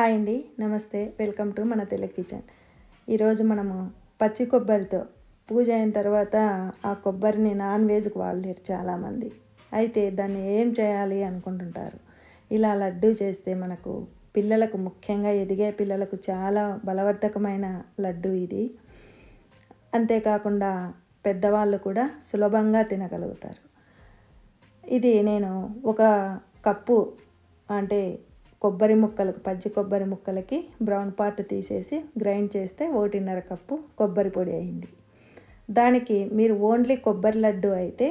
Hi అండి నమస్తే. Welcome to మన తెలుగు కిచెన్. ఈరోజు మనము పచ్చి కొబ్బరితో పూజ అయిన తర్వాత ఆ కొబ్బరిని నాన్ వెజ్కి వాడలేరు చాలామంది. అయితే దాన్ని ఏం చేయాలి అనుకుంటుంటారు? ఇలా లడ్డు చేస్తే మనకు పిల్లలకు ముఖ్యంగా ఎదిగే పిల్లలకు చాలా బలవర్ధకమైన లడ్డు ఇది. అంతేకాకుండా పెద్దవాళ్ళు కూడా సులభంగా తినగలుగుతారు. ఇది నేను ఒక కప్పు అంటే కొబ్బరి ముక్కలకు పచ్చి కొబ్బరి ముక్కలకి బ్రౌన్ పార్ట్ తీసేసి గ్రైండ్ చేస్తే ఒకటిన్నర కప్పు కొబ్బరి పొడి అయింది. దానికి మీరు ఓన్లీ కొబ్బరి లడ్డు అయితే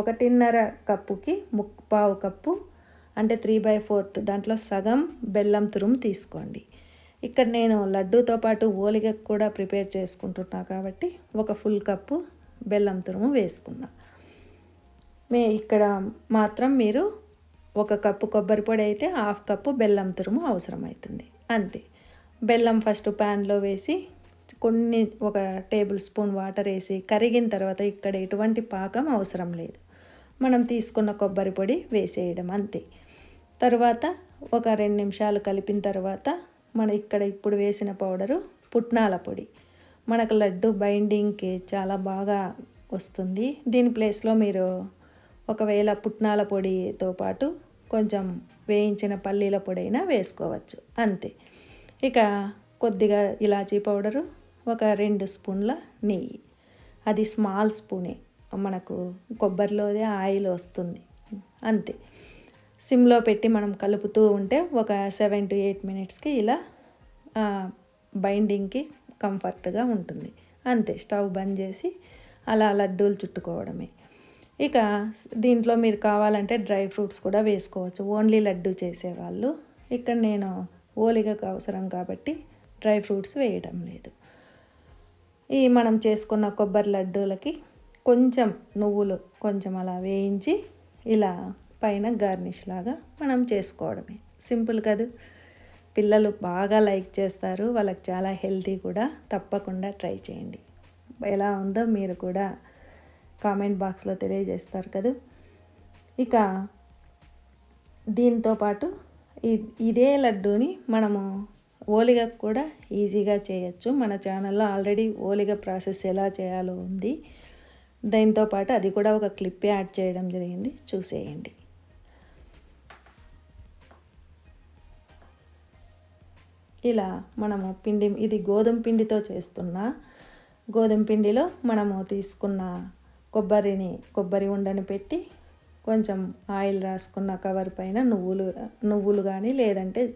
ఒకటిన్నర కప్పుకి ముప్పావు కప్పు అంటే త్రీ బై ఫోర్త్ దాంట్లో సగం బెల్లం తురుము తీసుకోండి. ఇక్కడ నేను లడ్డూతో పాటు ఓలిగ కూడా ప్రిపేర్ చేసుకుంటున్నా కాబట్టి ఒక ఫుల్ కప్పు బెల్లం తురుము వేసుకున్నా మే ఇక్కడ మాత్రం మీరు ఒక కప్పు కొబ్బరి పొడి అయితే హాఫ్ కప్పు బెల్లం తురుము అవసరమవుతుంది అంతే. బెల్లం ఫస్ట్ ప్యాన్లో వేసి కొన్ని ఒక టేబుల్ స్పూన్ వాటర్ వేసి కరిగిన తర్వాత ఇక్కడ ఎటువంటి పాకం అవసరం లేదు. మనం తీసుకున్న కొబ్బరి పొడి వేసేయడం అంతే. తర్వాత ఒక రెండు నిమిషాలు కలిపిన తర్వాత మన ఇక్కడ ఇప్పుడు వేసిన పౌడరు పుట్నాల పొడి. మనకు లడ్డు బైండింగ్కి చాలా బాగా వస్తుంది. దీని ప్లేస్లో మీరు ఒకవేళ పుట్నాల పొడితో పాటు కొంచెం వేయించిన పల్లీల పొడి అయినా వేసుకోవచ్చు. అంతే. ఇక కొద్దిగా ఇలాచీ పౌడరు ఒక రెండు స్పూన్ల నెయ్యి. అది స్మాల్ స్పూనే. మనకు కొబ్బరిలోదే ఆయిల్ వస్తుంది. అంతే. సిమ్లో పెట్టి మనం కలుపుతూ ఉంటే ఒక సెవెన్ టు ఎయిట్ మినిట్స్కి ఇలా బైండింగ్కి కంఫర్ట్గా ఉంటుంది. అంతే. స్టవ్ బంద్ చేసి అలా లడ్డూలు చుట్టుకోవడమే. ఇక దీంట్లో మీరు కావాలంటే డ్రై ఫ్రూట్స్ కూడా వేసుకోవచ్చు. ఓన్లీ లడ్డు చేసేవాళ్ళు. ఇక్కడ నేను ఓలిగకు అవసరం కాబట్టి డ్రై ఫ్రూట్స్ వేయడం లేదు. ఈ మనం చేసుకున్న కొబ్బరి లడ్డూలకి కొంచెం నువ్వులు కొంచెం అలా వేయించి ఇలా పైన గార్నిష్ లాగా మనం చేసుకోవడమే. సింపుల్ కదా. పిల్లలు బాగా లైక్ చేస్తారు. వాళ్ళకి చాలా హెల్తీ కూడా తప్పకుండా ట్రై చేయండి. ఎలా ఉందో మీరు కూడా కామెంట్ బాక్స్లో తెలియజేస్తారు కదా. ఇక దీంతో పాటు ఇదే లడ్డూని మనము ఓలిగ కూడా ఈజీగా చేయొచ్చు. మన ఛానల్లో ఆల్రెడీ ఓలిగ ప్రాసెస్ ఎలా చేయాలో ఉంది. దీంతో పాటు అది కూడా ఒక క్లిప్ యాడ్ చేయడం జరిగింది. చూసేయండి. ఇలా మనము పిండి ఇది గోధుమ పిండితో చేస్తున్న గోధుమ పిండిలో మనము తీసుకున్న కొబ్బరిని కొబ్బరి ఉండని పెట్టి కొంచెం ఆయిల్ రాసుకున్న కవర్ పైన నువ్వులు నువ్వులు కానీ లేదంటే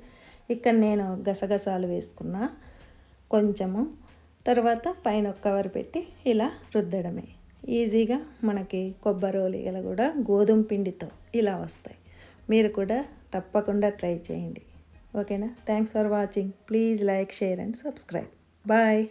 ఇక్కడ నేను గసగసాలు వేసుకున్నా కొంచెము. తర్వాత పైన కవర్ పెట్టి ఇలా రుద్దడమే. ఈజీగా మనకి కొబ్బరి ఓలిగలు కూడా గోధుమ పిండితో ఇలా వస్తాయి. మీరు కూడా తప్పకుండా ట్రై చేయండి. ఓకేనా? Thanks for watching. Please like share and subscribe. Bye.